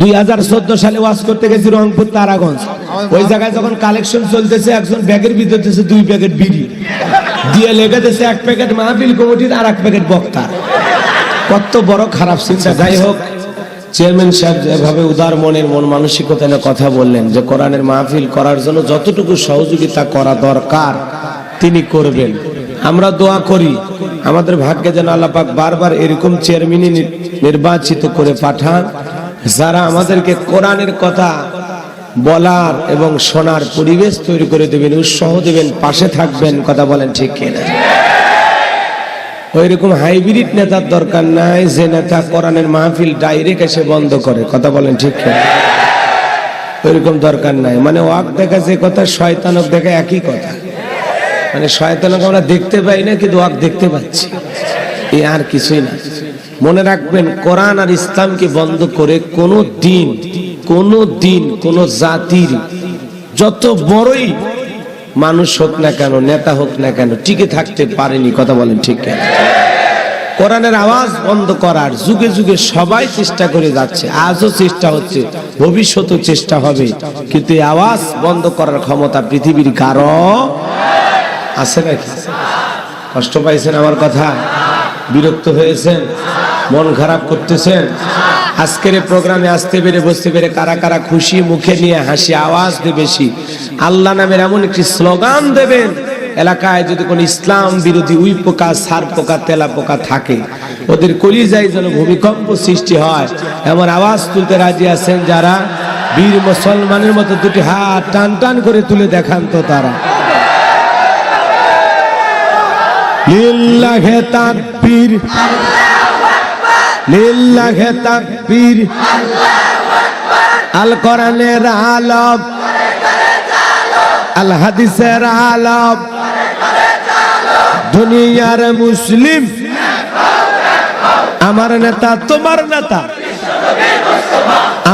দুই হাজার চোদ্দ সালে ওয়াজ করতে গেছি রংপুর তারাগঞ্জ। ওই জায়গায় যখন কালেকশন চলতেছে একজন ব্যাগের দুই প্যাকেট বিড়ি। দিয়ে এক প্যাকেট মাহফিল কমিটির আর এক প্যাকেট বক্তা। কত বড় খারাপ চিন্তা। যাই হোক চেয়ারম্যান সাহেব যেভাবে উদার মনের মন মানসিকতা নিয়ে কথা বললেন যে কোরআনের মাহফিল করার জন্য যতটুকু সহযোগিতা করা দরকার তিনি করবেন। আমরা দোয়া করি আমাদের ভাগ্যে যেন আল্লাপাক বারবার এরকম চেয়ারম্যানই নির্বাচিত করে পাঠান। যারা আমাদেরকে কোরআনের কথা বলার এবং শোনার পরিবেশ তৈরি করে দেবেন, উৎসাহ দেবেন, পাশে থাকবেন, কথা বলেন ঠিক কিনা? ওই রকম হাইব্রিড নেতার দরকার নাই, যে নেতা কোরআনের মাহফিল ডাইরেক্ট এসে বন্ধ করে, কথা বলেন ঠিক কিনা? ওইরকম দরকার নাই। মানে ওয়াক দেখা যে কথা, শয়তানক দেখা একই কথা। মানে শয়তানক আমরা দেখতে পাই না, কিন্তু ওয়াক দেখতে পাচ্ছি। এ আর কিছুই না। মনে রাখবেন, কোরআন আর ইসলামকে বন্ধ করে কোনো দিন কোনো দিন, কোনো জাতির যত বড়ই মানুষ হোক না কেন, নেতা হোক না কেন, টিকে থাকতে পারেনি, কথা বলেন ঠিক কেন? কোরআনের আওয়াজ বন্ধ করার যুগে যুগে সবাই চেষ্টা করে যাচ্ছে, আজও চেষ্টা হচ্ছে, ভবিষ্যতেও চেষ্টা হবে, কিন্তু এই আওয়াজ বন্ধ করার ক্ষমতা পৃথিবীর কারও আছে নাকি? কষ্ট পাইছেন আমার কথা? বিরক্ত হয়েছেন, মন খারাপ করতেছেন। আজকের প্রোগ্রামে আসতে পেরে বসতে পেরে কারা কারা খুশি, মুখে নিয়ে হাসি, আওয়াজ দিয়ে বেশি। আল্লাহ নামের এমন একটি স্লোগান দেবেন, এলাকায় যদি কোন ইসলাম বিরোধী উই পোকা, সার পোকা, তেলা পোকা থাকে, ওদের কলিজায় যেন ভূমিকম্প সৃষ্টি হয়, এমন আওয়াজ তুলতে রাজি আছেন যারা, বীর মুসলমানের মতো দুটি হাত টান টান করে তুলে দেখান তো তারা। লিল্লাহে তাকবীর লিল্লাহে তাকবীর আল কোরআনের আলম আল হাদিসের আলম দুনিয়ার মুসলিম। আমার নেতা, তোমার নেতা।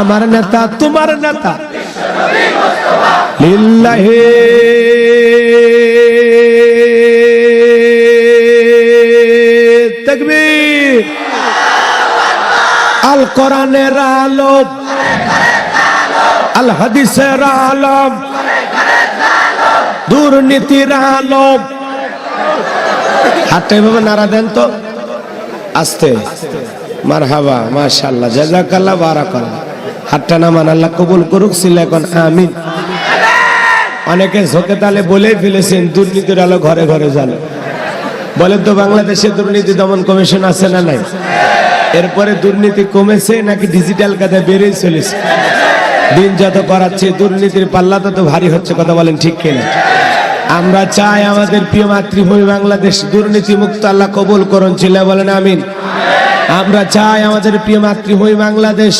আমার নেতা, তোমার নেতা। লিল্লাহে আল কোরআনের আলম। আল হাদিসের আলম। দুর্নীতির আলম। হাতটা এভাবে নাড়া দেন তো। আস্তে। মার মাশাল্লাহ জাজাকাল্লাহ, বারাকাল্লাহ। হাতটা নামান, আল্লাহ কবুল করুক ছিল এখন, আমিন। অনেকে ঝোঁকে তালে বলেই ফেলেছেন, দুর্নীতির আলো ঘরে ঘরে জানে বলেন তো, বাংলাদেশে দুর্নীতি দমন কমিশন আছে না নাই? এরপরে দুর্নীতি কমেছে নাকি ডিজিটাল কাজে বেড়েই চলেছে? দিন যত করাচ্ছে, দুর্নীতির পাল্লা তত ভারী হচ্ছে, কথা বলেন ঠিক কিনা? আমরা চাই আমাদের প্রিয় মাতৃভূমি বাংলাদেশ দুর্নীতি মুক্ত আল্লাহ কবুল করুন, ছিল বলেন আমিন। আমরা চাই আমাদের প্রিয় মাতৃভূমি বাংলাদেশ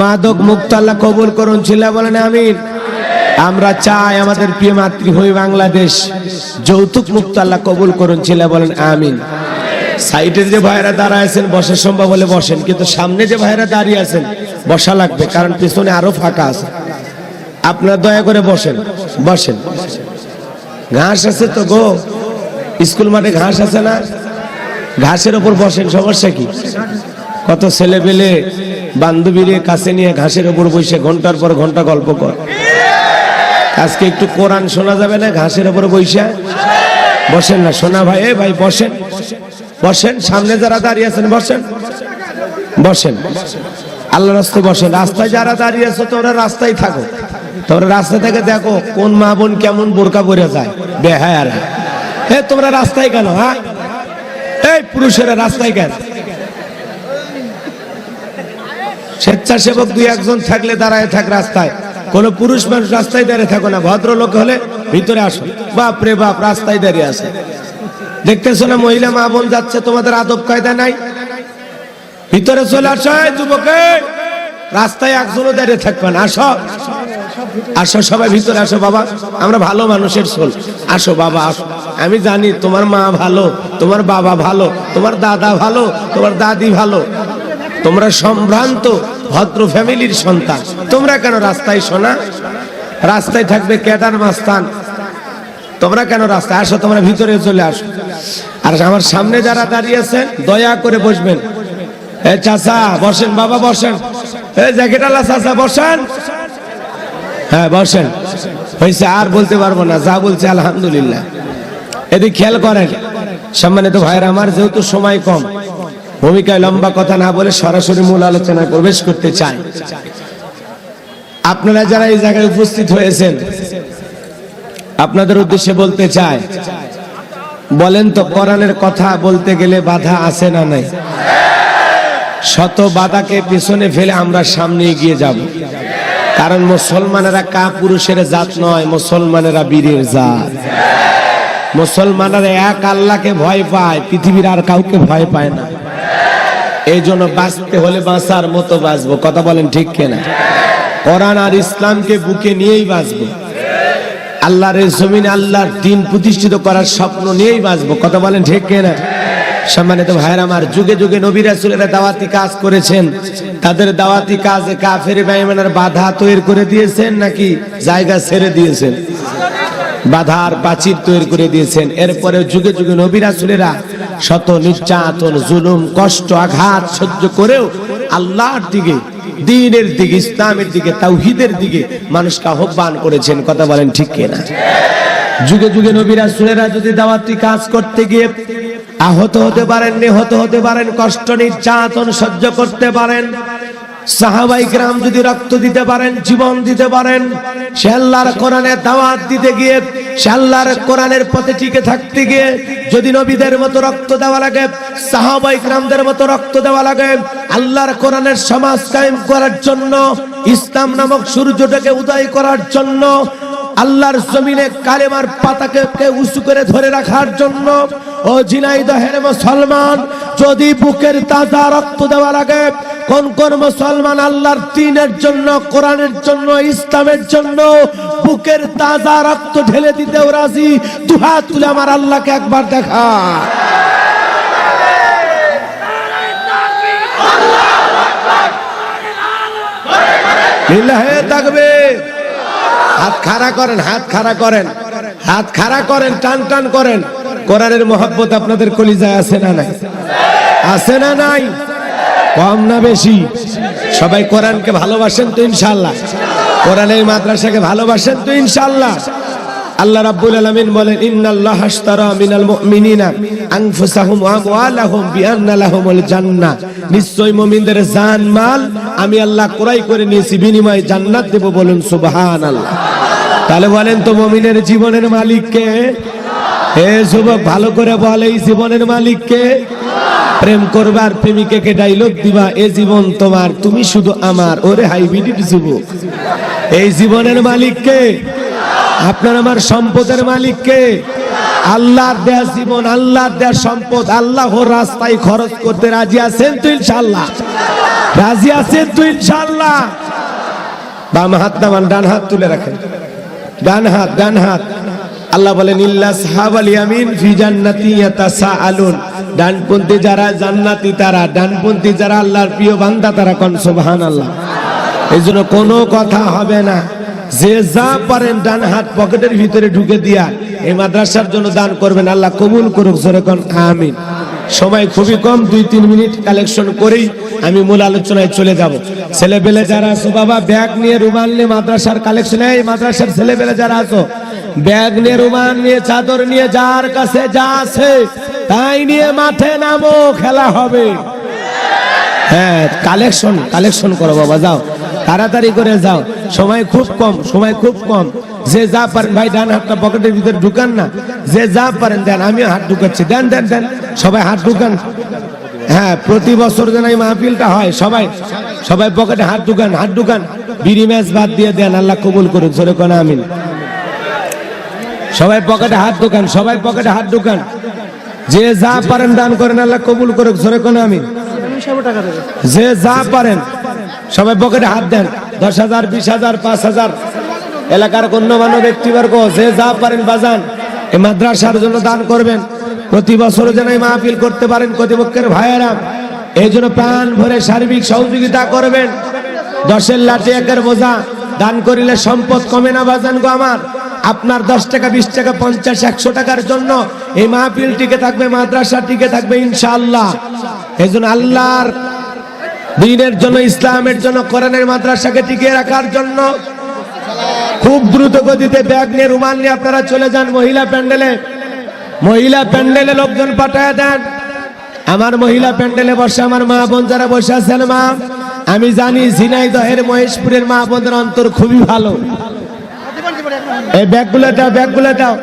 মাদক মুক্ত আল্লাহ কবুল করুন, ছিল বলেন আমিন। আমরা চাই আমাদের প্রিয় মাতৃভূমি বাংলাদেশ যৌতুক মুক্ত আল্লাহ কবুল করুন, ছিল বলেন আমিন। সাইডের যে ভাইরা দাঁড়ায় আছেন বসার সম্ভব হলে বসেন। কিন্তু সামনে যে ভাইরা দাঁড়িয়ে আছেন, বসা লাগবে, কারণ পিছনে আরও ফাঁকা আছে। আপনারা দয়া করে বসেন বসেন। ঘাস আছে তো গো। স্কুল মাঠে ঘাস আছে না? ঘাসের ওপর বসেন, সমস্যা কি? কত ছেলে পেলে বান্ধবীর কাছে নিয়ে ঘাসের ওপর বসে ঘণ্টার পর ঘণ্টা গল্প কর। আজকে একটু কোরআন শোনা যাবে না, ঘাসের ওপর বসে বসেন না, শোনা ভাই, এ ভাই, বসেন। বসেন, সামনে যারা দাঁড়িয়ে আছেন, বসেন। বসেন। আল্লাহ রাস্তায় বসেন। রাস্তায় যারা দাঁড়িয়ে আছো তোমরা রাস্তায় থাকো তোমরা রাস্তা থেকে দেখো, কোন মা বোন কেমন বোরকা পরে যায়। বেহায়ারা। হে তোমরা রাস্তায় কেন হ্যাঁ? এই পুরুষেরা রাস্তায় কেন? স্বেচ্ছাসেবক দুই একজন থাকলে দাঁড়ায় থাক রাস্তায়। কোন পুরুষ মানুষ রাস্তায় দাঁড়িয়ে থাকো না। ভদ্রলোক হলে ভিতরে আসো। বাপ রে বাপ, রাস্তায় দাঁড়িয়ে আছে। দেখতেছো না, মহিলা মা বোন যাচ্ছে, তোমাদের আদব কায়দা নাই? ভিতরে চলে আসো যুবকে। রাস্তায় একজনও দাঁড়িয়ে থাকবে না, আসো। আসো, সবাই ভিতরে আসো, বাবা। আমরা ভালো মানুষের সোল আসো, বাবা, আসো। আমি জানি তোমার মা ভালো, তোমার বাবা ভালো, তোমার দাদা ভালো, তোমার দাদি ভালো। তোমরা সম্ভ্রান্ত, ভদ্র ফ্যামিলির সন্তান। তোমরা কেন রাস্তায় শোনা? রাস্তায় থাকবে ক্যাডার মাস্তান। তোমরা কেন রাস্তায় আসো, তোমরা ভিতরে চলে আসো। আর আমার সামনে যারা দাঁড়িয়ে আছেন, দয়া করে বসবেন। এ চাচা, বসেন, বাবা বসেন। এ জ্যাকেট আলা চাচা, বসেন। হ্যাঁ বসেন। হয়েছে আর বলতে পারব না, যা বলছে আলহামদুলিল্লাহ। এদিকে খেয়াল করেন, সম্মানিত ভাইয়ের, আমার যেহেতু সময় কম, ভূমিকায় লম্বা কথা না বলে সরাসরি মূল আলোচনায় প্রবেশ করতে চাই। আপনারা যারা এই জায়গায় উপস্থিত হয়েছেন আপনাদের উদ্দেশ্যে বলতে চাই, বলেন তো কোরআনের কথা বলতে গেলে বাধা আছে না নাই? শত বাধাকে পিছনে ফেলে আমরা সামনে এগিয়ে যাব। কারণ মুসলমানেরা কা পুরুষের জাত নয়, মুসলমানেরা বীরের জাত। মুসলমানেরা এক আল্লাহকে ভয় পায়, পৃথিবীর আর কাউকে ভয় পায় না। এই জন্য বাঁচতে হলে বাঁচার মতো বাঁচবো। কথা বলেন ঠিক কেনা? কোরআন আর ইসলামকে বুকে নিয়েই বাঁচবো। আল্লাহর জমিনে আল্লাহর দিন প্রতিষ্ঠিত করার স্বপ্ন নিয়েই বাঁচবো। কথা বলেন ঠিক কেনা? সম্মানিত ভাইয়ের, আমার যুগে যুগে নবী রাসূলেরা দাওয়াতি কাজ করেছেন। তাদের দাওয়াতি কাজে কাফের বেঈমানের বাধা তৈরি করে দিয়েছেন নাকি জায়গা ছেড়ে দিয়েছেন? বাধার প্রাচীর তৈরি করে দিয়েছেন। এরপরে যুগে যুগে নবী রাসূলেরা শত নির্যাতন, জুলুম, কষ্ট, আঘাত সহ্য করেও আল্লাহর দিকে, দিনের দিকে, ইসলামের দিকে, তাওহিদের দিকে মানুষকে আহ্বান করেছেন। কথা বলেন ঠিক কিনা? যুগে যুগে নবীরা সুরেরা যদি দাওয়াতি কাজ করতে গিয়ে আহত হতে পারেন, নিহত হতে পারেন, কষ্ট, নির্যাতন সহ্য করতে পারেন সাহাবাই গ্রাম যদি রক্ত দিতে পারেন, জীবন দিতে পারেন, সে আল্লাহর কোরআনে দাওয়াত দিতে গিয়ে, সে কোরআনের পথে টিকে থাকতে গিয়ে, যদি নবীদের মতো রক্ত দেওয়া লাগে, সাহাবাই গ্রামদের মতো রক্ত দেওয়া লাগে, আল্লাহর কোরআনের সমাজ কায়েম করার জন্য, ইসলাম নামক সূর্যটাকে উদয় করার জন্য, আল্লাহর জমিনে কালেমার পাতাকে উঁচু করে ধরে রাখার জন্য, ও ঝিনাইদহের মুসলমান, যদি বুকের তাজা রক্ত দেওয়া লাগে কোন কোন মুসলমান আল্লাহর দিনের জন্য, কোরআনের জন্য, ইসলামের জন্য বুকের তাজা রক্ত ঢেলে দিতেও রাজি। দুহাত তুলে আমার আল্লাহকে একবার দেখা। তাকবীর। হাত খাড়া করেন, হাত খাড়া করেন। হাত খাড়া করেন, টান টান করেন। কোরআনের মহব্বত আপনাদের কলিজায় আছে না নাই? আছে না নাই? কম না বেশি? সবাই কোরআনকে ভালোবাসেন তো ইনশাল্লাহ কোরআন কোরআনের মাদ্রাসাকে ভালোবাসেন তো ইনশাল্লাহ আল্লাহ রাব্বুল আলামিন বলেন, ইন্নাল্লাহ আশতারা মিনাল মুমিনিনা আনফুসাহুম ওয়া আমওয়ালাহুম বিআন্না লাহুমুল জান্নাহ। নিশ্চয় মুমিনদের জান, মাল আমি আল্লাহ ক্রয় করে নিয়েছি, বিনিময়ে জান্নাত দেব বলুন, সুবহানাল্লাহ। তাহলে বলেন তো মুমিনের জীবনের মালিক কে হে যুবক, ভালো করে বল, এই জীবনের মালিক কে প্রেম করবার প্রেমিকে কে ডাইলগ দিবা? এ জীবন তোমার, তুমি শুধু আমার। ওরে হাইব্রিড যুবক। এই জীবনের মালিক কে? আপনার আমার সম্পদের মালিককে আল্লাহর দেয়া জীবন, আল্লাহর দেয়া সম্পদ, আল্লাহর রাস্তায় খরচ করতে রাজি আছেন তো ইনশাল্লাহ রাজি আছেন তো ইনশাল্লাহ বাম হাত নামান, ডান হাত তুলে রাখেন। ডান হাত ডান হাত। আল্লাহ বলেন, ইল্লা সাহাবাল ইয়ামিন ফি জান্নাতি ইয়াতাসাআলুন। ডানপন্থী যারা জান্নাতি, তারা ডানপন্থী যারা আল্লাহর প্রিয় বান্দা, তারা কোন, সুবহানাল্লাহ। এই জন্য কোনো কথা হবে না। যে যা পারেন ডান হাত পকেটের ভিতরে ঢুকে দিয়া এই মাদ্রাসার জন্য দান করবেন। আল্লাহ কবুল করুক, জোরে কোন, আমিন। সময় খুবই কম, দুই, তিন মিনিট কালেকশন করেই আমি মূল আলোচনায় চলে যাব। ছেলেবেলে যারা আছো, বাবা, ব্যাগ নিয়ে রুমাল নিয়ে মাদ্রাসার কালেকশন, এই মাদ্রাসার ছেলেবেলে যারা আছো ব্যাগ নিয়ে রুমাল নিয়ে, চাদর নিয়ে, যার কাছে যা আছে তাই নিয়ে মাঠে নামো, খেলা হবে। হ্যাঁ কালেকশন কালেকশন করো বাবা, যাও। তাড়াতাড়ি করে যাও। সময় খুব কম, সময় খুব কম। যে যা পারেন, ভাই, ডান হাতটা পকেটের ভিতরে ঢুকান না। যে যা পারেন, দেন, আমিও হাত ঢুকাচ্ছি। দেন দেন দেন, সবাই হাত ঢুকান। হ্যাঁ প্রতি বছর যেন এই মাহফিলটা হয়, সবাই সবাই পকেটে হাত ঢুকান হাত ঢুকান। বিড়ি ম্যাচ বাদ দিয়ে দেন, আল্লাহ কবুল করুক, জোরে কোন, আমিন। সবাই পকেটে হাত ঢুকান, সবাই পকেটে হাত ঢুকান। যে যা পারেন দান করেন, আল্লাহ কবুল করুক, জোরে কোন আমিন। যে যা পারেন, সবাই পকেটে হাত দেন। দশ হাজার, বিশ হাজার, পাঁচ হাজার। এলাকার গণ্যমান্য ব্যক্তিবর্গ, যে যা পারেন বাজান। এই মাদ্রাসার জন্য দান করবেন। প্রতি বছর যেন এই মাহফিল করতে পারেন কর্তৃপক্ষের ভাইয়েরা। এই জন্য প্রাণ ভরে সার্বিক সহযোগিতা করবেন। দশের লাঠি একের বোঝা। দান করিলে সম্পদ কমে না বাজান গো আমার। আপনার দশ টাকা, বিশ টাকা, পঞ্চাশ, একশো টাকার জন্য এই মাহফিল টিকে থাকবে, মাদ্রাসা টিকে থাকবে, ইনশাআল্লাহ। এই জন্য আল্লাহর দিনের জন্য, ইসলামের জন্য, কোরআনের মাদ্রাসাকে টিকিয়ে রাখার জন্য খুব দ্রুত গতিতে ব্যাগ নিয়ে, রুমাল নিয়ে আপনারা চলে যান, মহিলা প্যান্ডেলে। মহিলা প্যান্ডেলে লোকজন পাঠায় দেন। আমার মহিলা প্যান্ডেলে বসে, আমার মা বোন যারা বসে আছেন মা, আমি জানি ঝিনাইদহের মহেশপুরের মা বোনদের অন্তর খুবই ভালো। এই ব্যাগগুলো দাও ব্যাগগুলো দাও।